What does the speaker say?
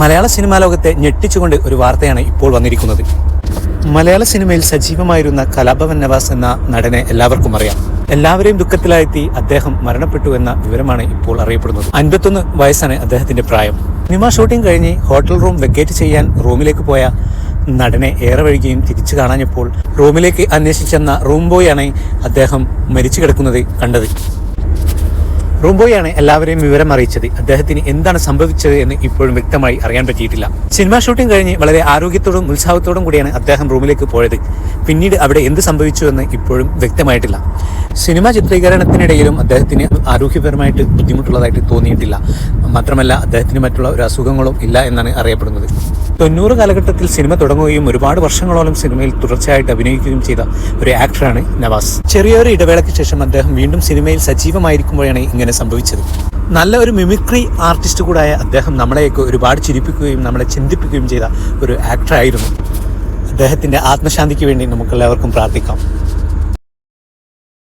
മലയാള cinema ലോകത്തെ ഞെട്ടിച്ചുകൊണ്ട് ഒരു വാർത്തയാണ് ഇപ്പോൾ വന്നിരിക്കുന്നത്. മലയാള സിനിമയിൽ സജീവമായിരുന്ന കലാഭവൻ നവാസ് എന്ന നടനെ എല്ലാവർക്കും അറിയാം. എല്ലാവരെയും ദുഃഖത്തിലായെത്തി അദ്ദേഹം മരണപ്പെട്ടു എന്ന വിവരമാണ് ഇപ്പോൾ അറിയപ്പെടുന്നത്. അൻപത്തൊന്ന് വയസ്സാണ് അദ്ദേഹത്തിന്റെ പ്രായം. സിനിമ ഷൂട്ടിംഗ് കഴിഞ്ഞ് ഹോട്ടൽ റൂം വെക്കേറ്റ് ചെയ്യാൻ റൂമിലേക്ക് പോയ നടനെ ഏറെ വഴുകിയും തിരിച്ചു കാണാഞ്ഞപ്പോൾ റൂമിലേക്ക് അന്വേഷിച്ചെന്ന റൂം ബോയാണ് അദ്ദേഹം മരിച്ചു കിടക്കുന്നത് കണ്ടത്. റൂംബോയാണ് എല്ലാവരെയും വിവരം അറിയിച്ചത്. അദ്ദേഹത്തിന് എന്താണ് സംഭവിച്ചത് എന്ന് ഇപ്പോഴും വ്യക്തമായി അറിയാൻ പറ്റിയിട്ടില്ല. സിനിമാ ഷൂട്ടിംഗ് കഴിഞ്ഞ് വളരെ ആരോഗ്യത്തോടും ഉത്സാഹത്തോടും കൂടിയാണ് അദ്ദേഹം റൂമിലേക്ക് പോയത്. പിന്നീട് അവിടെ എന്ത് സംഭവിച്ചു എന്ന് ഇപ്പോഴും വ്യക്തമായിട്ടില്ല. സിനിമാ ചിത്രീകരണത്തിനിടയിലും അദ്ദേഹത്തിന് ആരോഗ്യപരമായിട്ട് ബുദ്ധിമുട്ടുള്ളതായിട്ട് തോന്നിയിട്ടില്ല. മാത്രമല്ല അദ്ദേഹത്തിന് മറ്റുള്ള ഒരു അസുഖങ്ങളും ഇല്ല എന്നാണ് അറിയപ്പെടുന്നത്. തൊണ്ണൂറ് കാലഘട്ടത്തിൽ സിനിമ തുടങ്ങുകയും ഒരുപാട് വർഷങ്ങളോളം സിനിമയിൽ തുടർച്ചയായിട്ട് അഭിനയിക്കുകയും ചെയ്ത ഒരു ആക്ടറാണ് നവാസ്. ചെറിയൊരു ഇടവേളയ്ക്ക് ശേഷം അദ്ദേഹം വീണ്ടും സിനിമയിൽ സജീവമായിരിക്കുമ്പോഴാണ് ഇങ്ങനെ സംഭവിച്ചത്. നല്ല ഒരു മിമിക്രി ആർട്ടിസ്റ്റ് കൂടായ അദ്ദേഹം നമ്മളെയൊക്കെ ഒരുപാട് ചിരിപ്പിക്കുകയും നമ്മളെ ചിന്തിപ്പിക്കുകയും ചെയ്ത ഒരു ആക്ടറായിരുന്നു. അദ്ദേഹത്തിന്റെ ആത്മശാന്തിക്ക് വേണ്ടി നമുക്കെല്ലാവർക്കും പ്രാർത്ഥിക്കാം.